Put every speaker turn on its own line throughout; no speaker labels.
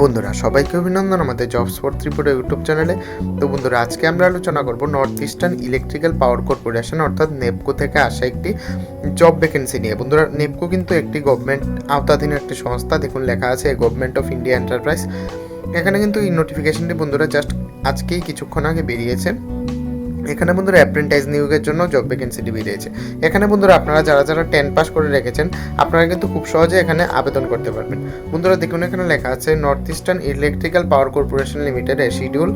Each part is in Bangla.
বন্ধুরা, সবাইকে অভিনন্দন আমাদের জব স্পট ত্রিপুরা ইউটিউব চ্যানেলে তো বন্ধুরা, আজকে আমরা আলোচনা করব north eastern electrical power corporation অর্থাৎ নেপকো থেকে আসা একটি জব ভ্যাকেন্সি নিয়ে। বন্ধুরা নেপকো কিন্তু একটি গভর্নমেন্ট আওতাধীন একটি সংস্থা। দেখুন, লেখা আছে গভর্নমেন্ট অফ ইন্ডিয়া এন্টারপ্রাইজ এখানে কিন্তু এই নোটিফিকেশনটি বন্ধুরা জাস্ট আজকেই কিছুক্ষণ আগে বেরিয়েছে। এখানে বন্ধুরা অ্যাপ্রেন্টাইজ নিয়োগের জন্য জব ভ্যাকেন্সিটি বেরিয়েছে। এখানে বন্ধুরা আপনারা যারা যারা টেন পাস করে রেখেছেন, আপনারা কিন্তু খুব সহজে এখানে আবেদন করতে পারবেন। বন্ধুরা দেখুন এখানে লেখা আছে north eastern electrical power corporation limited a schedule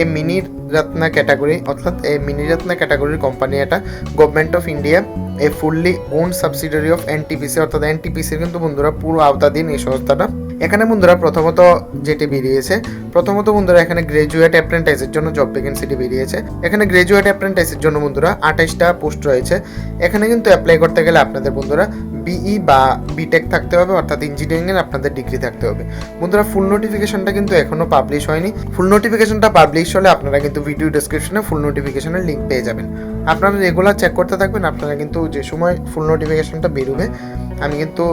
A mini Ratna category অর্থাৎ এই মিনি রত্না ক্যাটাগরির কোম্পানি এটা। Government of India a fully own subsidiary of NTPC অর্থাৎ এনটিপিসির কিন্তু বন্ধুরা পুরো আওতাধীন এই সংস্থাটা। এখানে বন্ধুরা প্রথমত যেটি বেরিয়েছে, প্রথমত বন্ধুরা এখানে গ্রাজুয়েট অ্যাপ্রেন্টাইজের জন্য জব ভ্যাকেন্সিটি বেরিয়েছে। এখানে গ্রাজুয়েট অ্যাপ্রেন্টাইজের জন্য বন্ধুরা আঠাইশটা পোস্ট রয়েছে। এখানে কিন্তু অ্যাপ্লাই করতে গেলে আপনাদের বন্ধুরা বিই বা বিটেক থাকতে হবে, অর্থাৎ ইঞ্জিনিয়ারিংয়ের আপনাদের ডিগ্রি থাকতে হবে। বন্ধুরা ফুল নোটিফিকেশনটা কিন্তু এখনও পাবলিশ হয়নি। ফুল নোটিফিকেশনটা পাবলিশ হলে আপনারা কিন্তু ভিডিও ডেসক্রিপশনে ফুল নোটিফিকেশনের লিঙ্ক পেয়ে যাবেন। আপনারা রেগুলার চেক করতে থাকবেন, আপনারা কিন্তু যে সময় ফুল নোটিফিকেশনটা বেরোবে আমি কিন্তু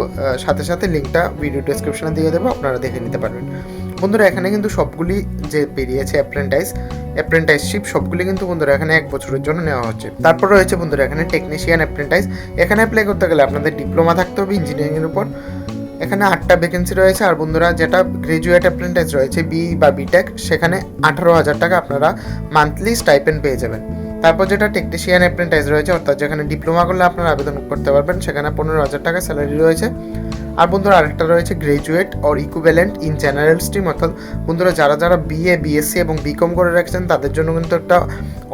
সাথে সাথে লিঙ্কটা ভিডিও ডেসক্রিপশনে দিয়ে দেবো, আপনারা দেখে নিতে পারবেন। বন্ধুরা, এখানে কিন্তু সবগুলি যে বেরিয়েছে অ্যাপ্রেন্টাইজ অ্যাপ্রেন্টাইজশিপ সবগুলি কিন্তু বন্ধুরা এখানে এক বছরের জন্য নেওয়া হচ্ছে। তারপর রয়েছে বন্ধুরা এখানে টেকনিশিয়ান অ্যাপ্রেন্টাইজ এখানে অ্যাপ্লাই করতে গেলে আপনাদের ডিপ্লোমা থাকতে হবে ইঞ্জিনিয়ারিংয়ের উপর। এখানে আটটা ভ্যাকেন্সি রয়েছে, আর বন্ধুরা যেটা গ্রাজুয়েট অ্যাপ্রেন্টাইজ রয়েছে বি বা বিটেক সেখানে আঠারো হাজার টাকা আপনারা মান্থলি স্টাইপেন্ড পেয়ে যাবেন। তারপর যেটা টেকনিশিয়ান অ্যাপ্রেন্টাইজ রয়েছে, অর্থাৎ যেখানে ডিপ্লোমা করলে আপনারা আবেদন করতে পারবেন, সেখানে পনেরো হাজার টাকা স্যালারি রয়েছে। আর বন্ধুরা, আরেকটা রয়েছে graduate or equivalent in general stream অর্থাৎ বন্ধুরা, যারা যারা বিএ বিএসসি এবং বিকম করে রাখছেন, তাদের জন্য কিন্তু একটা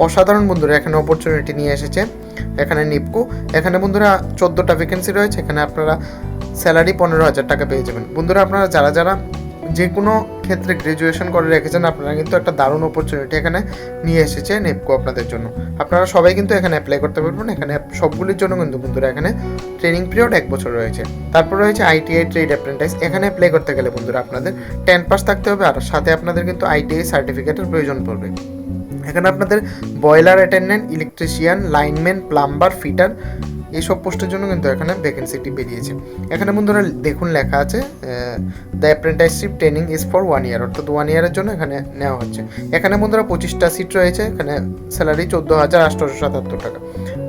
অসাধারণ বন্ধুরা এখানে অপরচুনিটি নিয়ে এসেছে, এখানে নিপকো এখানে বন্ধুরা চোদ্দোটা ভ্যাকেন্সি রয়েছে, এখানে আপনারা স্যালারি পনেরো হাজার টাকা পেয়ে যাবেন। বন্ধুরা, আপনারা যারা যারা যে কোনো ক্ষেত্রে গ্র্যাজুয়েশন করে রেখেছেন, আপনারা কিন্তু একটা দারুণ অপরচুনিটি এখানে নিয়ে এসেছে নেপকো আপনাদের জন্য। আপনারা সবাই কিন্তু এখানে অ্যাপ্লাই করতে পারবেন, এখানে সবগুলির জন্য কিন্তু বন্ধুরা এখানে ট্রেনিং পিরিয়ড এক বছর রয়েছে। তারপর রয়েছে আইটিআই ট্রেড অ্যাপ্রেন্টাইজ এখানে অ্যাপ্লাই করতে গেলে বন্ধুরা আপনাদের টেন পাস থাকতে হবে আর সাথে আপনাদের কিন্তু আইটিআই সার্টিফিকেটের প্রয়োজন পড়বে। এখানে আপনাদের boiler attendant electrician lineman plumber fitter এইসব পোস্টের জন্য কিন্তু এখানে ভ্যাকেন্সিটি বেরিয়েছে। এখানে বন্ধুরা দেখুন লেখা আছে the apprenticeship training is for one year অর্থাৎ ওয়ান ইয়ারের জন্য এখানে নেওয়া হচ্ছে। এখানে বন্ধুরা পঁচিশটা সিট রয়েছে, এখানে স্যালারি চোদ্দ হাজার আটশোশো সাতাত্তর টাকা।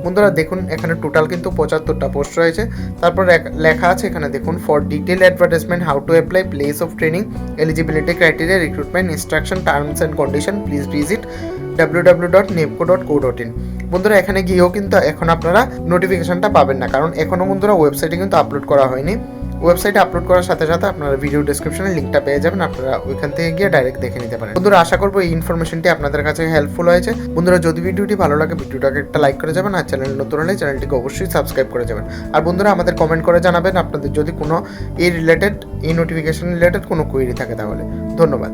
বন্ধুরা দেখুন, এখানে টোটাল কিন্তু পঁচাত্তরটা পোস্ট রয়েছে। তারপর লেখা আছে এখানে দেখুন for detail advertisement how to apply place of training eligibility criteria recruitment instruction terms and condition please visit W W dot NEEPCO dot co dot in বন্ধুরা, এখানে গিয়েও কিন্তু এখন আপনারা নোটিফিকেশনটা পাবেন না। কারণ এখনও বন্ধুরা ওয়েবসাইটে কিন্তু আপলোড করা হয়নি। ওয়েবসাইটে আপলোড করার সাথে সাথে আপনারা ভিডিও ডেসক্রিপশনে লিঙ্কটা পেয়ে যাবেন। আপনারা ওইখান থেকে গিয়ে ডাইরেক্ট দেখে নিতে পারেন। বন্ধুরা, আশা করব এই ইনফরমেশনটি আপনাদের কাছে হেল্পফুল হয়েছে। বন্ধুরা, যদি ভিডিওটি ভালো লাগে ভিডিওটাকে একটা লাইক করে যাবেন, আর চ্যানেল নতুন হলে চ্যানেলটিকে অবশ্যই সাবস্ক্রাইব করে যাবেন। আর বন্ধুরা, আমাদের কমেন্ট করে জানাবেন আপনাদের যদি কোনো এই রিলেটেড এই নোটিফিকেশন রিলেটেড কোনো কোয়েরি থাকে তাহলে। ধন্যবাদ।